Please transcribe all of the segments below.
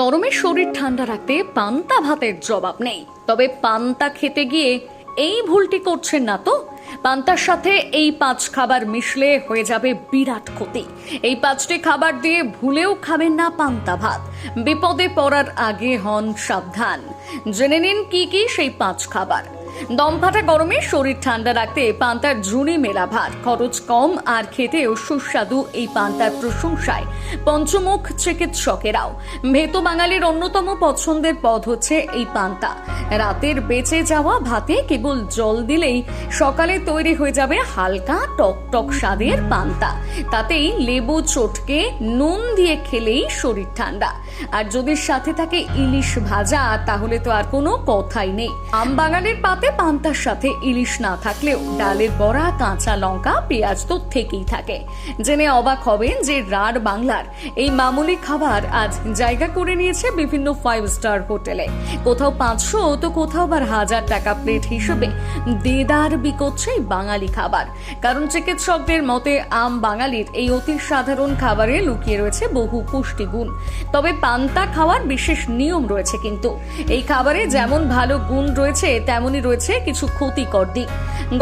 গরমে শরীর ঠান্ডা রাখতে পান্তা ভাতের জবাব নেই। তবে পান্তা খেতে গিয়ে এই ভুলটি করছেন না তো? পান্তার সাথে এই পাঁচ খাবার মিশলে হয়ে যাবে বিরাট ক্ষতি। এই পাঁচটি খাবার দিয়ে ভুলেও খাবেন না পান্তা ভাত। বিপদে পড়ার আগে হন সাবধান। জেনে নিন কি কি সেই পাঁচ খাবার। দমফাটা গরমে শরীর ঠান্ডা রাখতে পান্তার ঝুড়ি মেলা ভাত। খরচ কম আর খেতেও সুস্বাদু এই পান্তার প্রশংসায়। পঞ্চমুখ চিকিৎসকেরাও। ভেতো বাঙালির অন্যতম পছন্দের পদ হচ্ছে এই পান্তা। রাতের বেঁচে যাওয়া ভাতে কেবল জল দিলেই সকালে তৈরি হয়ে যাবে হালকা টক টক স্বাদের পান্তা। তাতেই লেবু, চটকে, নুন দিয়ে খেলেই শরীর ঠান্ডা। আর যদি সাথে থাকে ইলিশ ভাজা, তাহলে তো আর কোনো কথাই নেই। আম বাঙালির পাতে পান্তার সাথে ইলিশ না থাকলেও ডালের বড়া, কাঁচা লঙ্কা, পেঁয়াজ তো থেকেই থাকে। জেনে অবাক হবেন যে রাঢ় বাংলার এই মামুলি খাবার আজ জায়গা করে নিয়েছে বিভিন্ন ফাইভ স্টার হোটেলে। কোথাও পাঁচশো তো কোথাও আবার হাজার টাকা প্লেট হিসেবে দেদার বিকোচ্ছে বাঙালি খাবার। কারণ চিকিৎসকদের মতে আম বাঙালির এই অতি সাধারণ খাবারে লুকিয়ে রয়েছে বহু পুষ্টিগুণ তবে পান্তা খাওয়ার বিশেষ নিয়ম রয়েছে কিন্তু। এই খাবারে যেমন ভালো গুণ রয়েছে, তেমনই রয়েছে কিছু ক্ষতিকর দিক।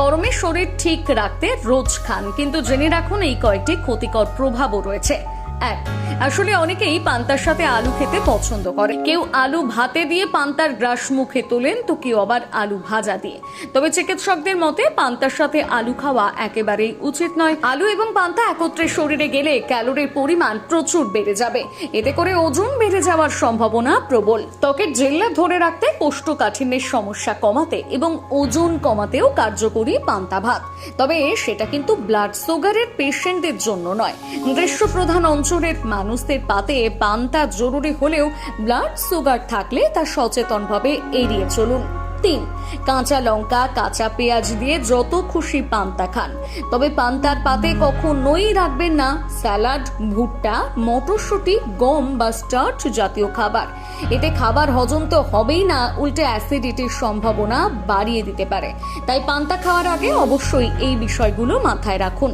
গরমে শরীর ঠিক রাখতে রোজ খান, কিন্তু জেনে রাখুন এই কয়েকটি ক্ষতিকর প্রভাবও রয়েছে। এক। আসলে অনেকেই পান্তার সাথে আলু খেতে পছন্দ করে। কেউ আলু ভাতে দিয়ে পান্তার গ্রাস মুখে তোলেন, তো কেউ আবার আলু ভাজা দিয়ে। তবে চিকিৎসকদের মতে, পান্তার সাথে আলু খাওয়া একেবারেই উচিত নয়। আলু এবং পান্তা একত্রে শরীরে গেলে ক্যালোরির পরিমাণ প্রচুর বেড়ে যাবে। এতে করে ওজন বেড়ে যাওয়ার সম্ভাবনা প্রবল। ত্বকের জেল্লা ধরে রাখতে কোষ্ঠকাঠিন্যের সমস্যা কমাতে এবং ওজন কমাতেও কার্যকরী পান্তা ভাত। তবে সেটা কিন্তু ব্লাড সুগারের পেশেন্টদের জন্য নয়। গ্রীষ্ম প্রধান অঞ্চলের মানুষদের পাতে পান্তা জরুরি হলেও ব্লাড সুগার থাকলে তা সচেতনভাবে এড়িয়ে চলুন। তিন, কাঁচা লঙ্কা, কাঁচা পেঁয়াজ দিয়ে যত খুশি পান্তা খান। তবে পান্তার পাতে কখনোই রাখবেন না স্যালাড, ভুট্টা, মটরশুঁটি, গম বা স্টার্চ জাতীয় খাবার। এতে খাবার হজম তো হবেই না, উল্টে অ্যাসিডিটির সম্ভাবনা বাড়িয়ে দিতে পারে। তাই পান্তা খাওয়ার আগে অবশ্যই এই বিষয়গুলো মাথায় রাখুন।